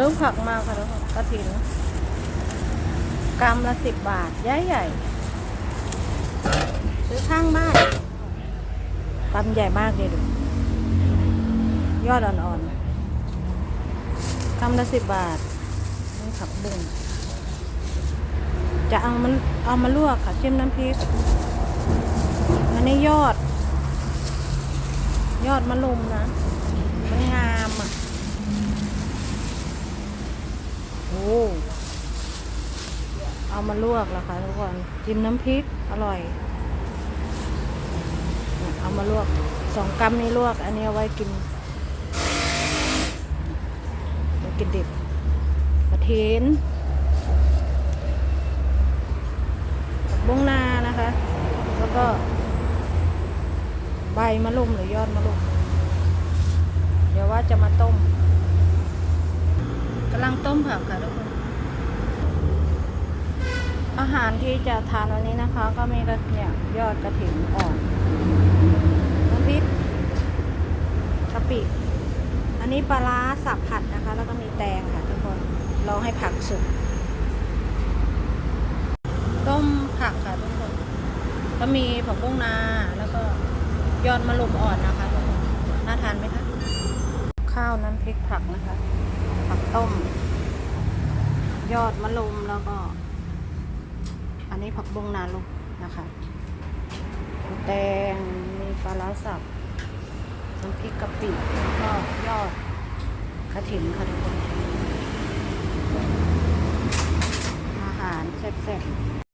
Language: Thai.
ซื้อผักมาค่ะทุกคนกระถินกรัมละสิบบาท ใหญ่ใหญ่ซื้อข้างบ้านกรัมใหญ่มากเลยดูยอดอ่อนๆกรัมละสิบบาท นี่ผักบุ้งจะเอามันเอามาลวกค่ะจิ้มน้ำพริก อันนี้ยอด ยอดมะลุมนะ มันงามอะ โอ้ เอามาลวกแล้วค่ะทุกคนจิ้มน้ำพริกอร่อย เอามาลวกสองกรัมนี้ลวก อันนี้เอาไว้กินไว้กินดิบกระเทียนบุ้งนานะคะ แล้วก็ ใบมะลุมหรือยอดมะลุมเดี๋ยวว่าจะมาต้มกำลังต้มผักค่ะทุกคน อาหารที่จะทานวันนี้นะคะ ก็มีกระเนี่ยยอดกระถิ่นอ่อนน้ำพริกกะปิ อันนี้ปลาร้าสับผัดนะคะ แล้วก็มีแตงค่ะทุกคนรอให้ผักสุกต้มผักค่ะทุกคน ก็มีผักบุ้งนาแล้วก็ยอดมะลุมอ่อนนะคะทุกคนน่าทานไหมคะข้าวน้ำพริกผักนะคะ ผักต้ม ยอดมะลุมแล้วก็ ผักบุ้งนาลูกนะคะแตงมีปลาร้าสับน้ำพริกกะปิแล้วก็ยอดกระถิ่นค่ะทุกคน อาหารแซ่บๆ